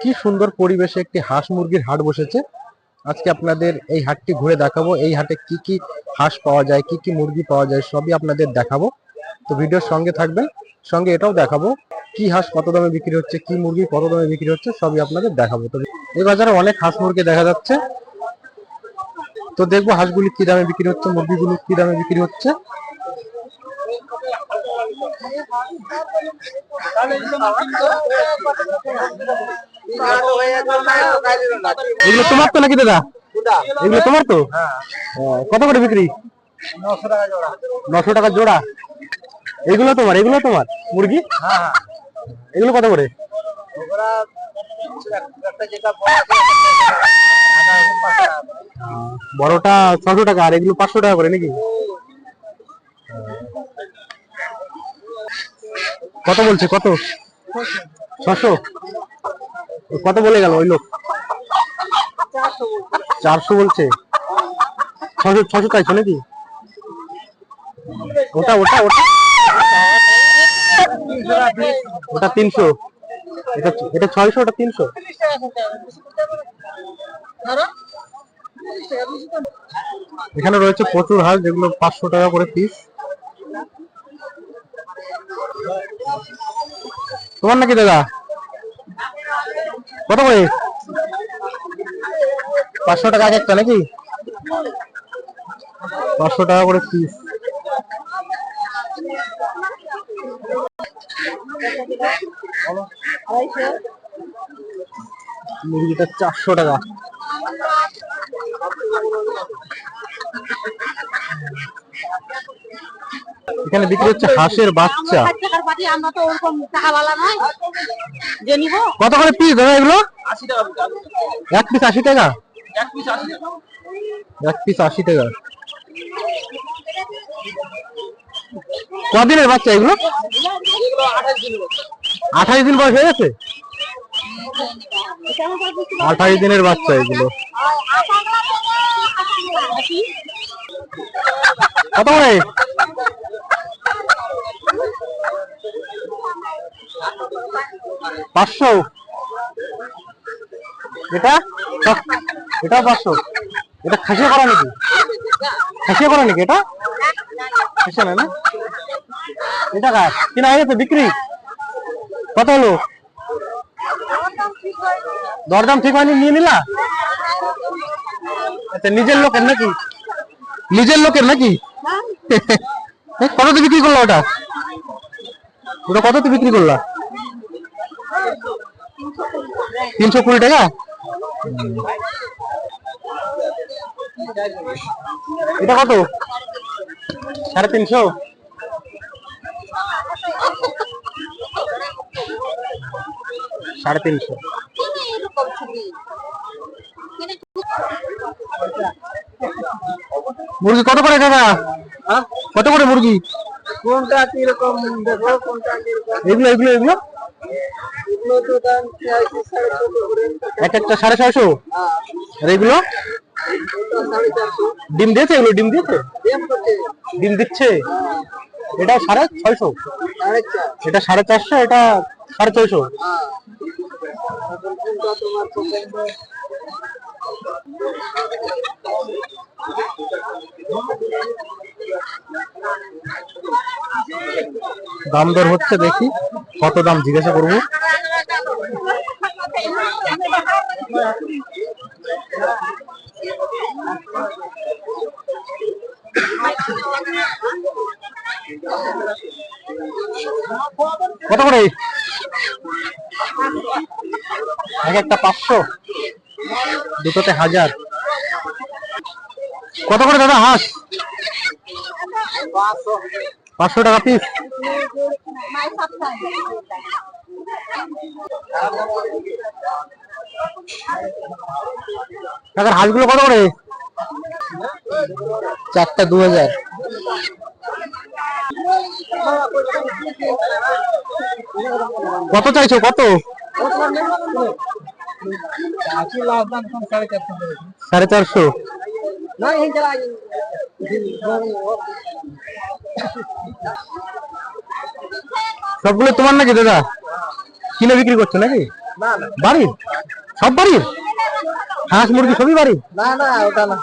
কি সুন্দর পরিবেশে একটি হাঁস মুরগির হাট বসেছে। আজকে আপনাদের এই হাটটি ঘুরে দেখাবো। এই হাটে কি কি হাঁস পাওয়া যায়, কি কি মুরগি পাওয়া যায়, সবই আপনাদের দেখাবো। তো ভিডিওর সঙ্গে থাকবেন, সঙ্গে এটাও দেখাবো কি হাঁস কত দামে বিক্রি হচ্ছে, কি মুরগি কত দামে বিক্রি হচ্ছে, সবই আপনাদের দেখাবো। তো এই বাজারে অনেক হাঁস মুরগি দেখা যাচ্ছে। তো দেখব হাঁসগুলি কি দামে বিক্রি হচ্ছে, মুরগিগুলো কি দামে বিক্রি হচ্ছে। এগুলো তোমার তো নাকি দাদা? এগুলো তোমার তো? কত করে বিক্রি? নশো টাকা জোড়া। এগুলো তোমার এগুলো তোমার? মুরগি? এগুলো কত করে? বড়টা ছশো টাকা আর এগুলো পাঁচশো টাকা করে নাকি? কত বলছে? কত? ছশো? কত বলে গেল ওই লোক? চারশো বলছে। ছশো ছশো চাইছো নাকি? ওটা ওটা ওটা? ওটা তিনশো। এটা এটা ছয়শো ওটা তিনশো? এখানে রয়েছে প্রচুর হাঁস যেগুলো পাঁচশো টাকা করে পিস তোমার নাকি দাদা? কত করে? পাঁচশো টাকা এক একটা নাকি? পাঁচশো টাকা করে পিস মুরগিটা চারশো টাকা। এখানে বিক্রি হচ্ছে হাঁসের বাচ্চা। ষাট টাকার পাটি আমরা তো ওরকম টাকাওয়ালা নয়। যে নিব। কত করে পিস দাদা এগুলো? এক পিস আশি টাকা? এক পিস আশি টাকা। কদিনের বাচ্চা এগুলো? আঠাশ দিন বয়স হয়ে গেছে? আঠাশ দিনের বাচ্চা এগুলো। কত করে? পাঁচশো। এটা? এটা পাঁচশো। এটা খাসিয়া করা নাকি? খাসিয়া করা নাকি এটা? খাসিয়া না এটা কার? কিনা হয়ে বিক্রি। কত হলো? দরদাম ঠিক হয়নি নিয়ে নিলা? আচ্ছা নিজের লোকের নাকি? নিজের লোকের নাকি? এ, কততে বিক্রি করল ওটা? ওটা কততে বিক্রি করলা? তিনশো কুড়ি টাকা? এটা কত? সাড়ে তিনশো? সাড়ে তিনশো। মুরগি কত করে দাদা? কত করে মুরগি? কোনটা কীরকম দেখো কোনটা এগুলো এগুলো এগুলো? এক একটা সাড়ে ছয়শো? এগুলো? ডিম দিয়েছে এগুলো? ডিম দিয়েছে? ডিম দিচ্ছে? এটা সাড়ে ছয়শো? এটা সাড়ে চারশো, এটা সাড়ে ছয়শো? হ্যাঁ দাম দর হচ্ছে দেখি, কত দাম জিজ্ঞাসা করব। কত করে? এক একটা পাঁচশো? দুটোতে হাজার। কত করে দাদা হাঁস? পাঁচশো টাকা পিস কাকার হাঁসগুলো কত করে? চারটা দু হাজার। কত চাইছো? কত? সাড়ে চারশো। না সবগুলো তোমার নাকি দাদা? কিনে বিক্রি করছ নাকি? বাড়ির? সব বাড়ির? হাঁস মুরগি সবই বাড়ি না না ওটা না।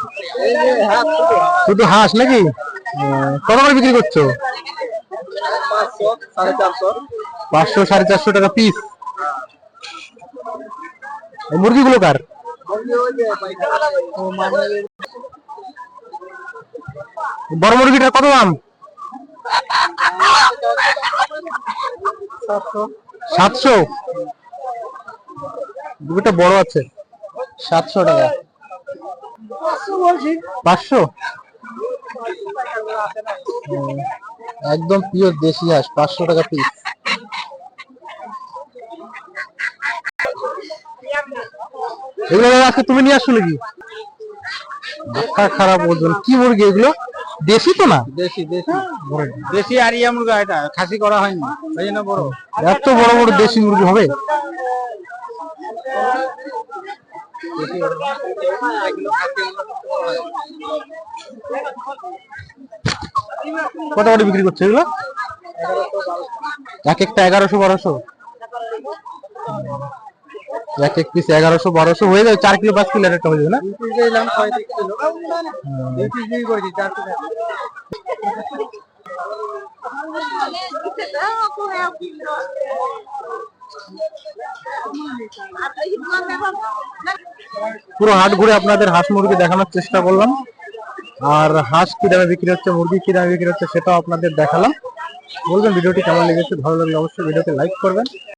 এই যে হাত শুধু হাঁস নাকি? কত করে বিক্রি করছ? পাঁচশো সাড়ে চারশো। টাকা পিস মুরগিগুলো কার? বড় মুরগিটার কত দাম? সাতশো? দুটো বড় আছে। সাতশো টাকা। পাঁচশো? একদম পিওর দেশি হাঁস, পাঁচশো টাকা পিস এগুলো আজকে তুমি নিয়ে আসছো নাকি? খারাপ ওজন। কি মুরগি এগুলো? দেশি তো না? দেশি দেশি। দেশি আরিয়া মুরগা এটা খাসি করা হয়নি ওই জন্য বড়। এত বড় বড় দেশি মুরগি হবে? কত করে বিক্রি করছে এগুলো? এক একটা এগারোশো বারোশো। এক এক পিস এগারোশো, বারোশো হয়ে যাবে, চার কিলো, পাঁচ কিলো একটা হয়ে যাবে না? পুরো হাট ঘুরে আপনাদের হাঁস মুরগি দেখানোর চেষ্টা করলাম। আর হাঁস কি দামে বিক্রি হচ্ছে, মুরগি কি দামে বিক্রি হচ্ছে, সেটাও আপনাদের দেখালাম। বলবেন, ভিডিওটি কেমন লেগেছে? ভালো লাগলে অবশ্যই ভিডিওতে লাইক করবেন।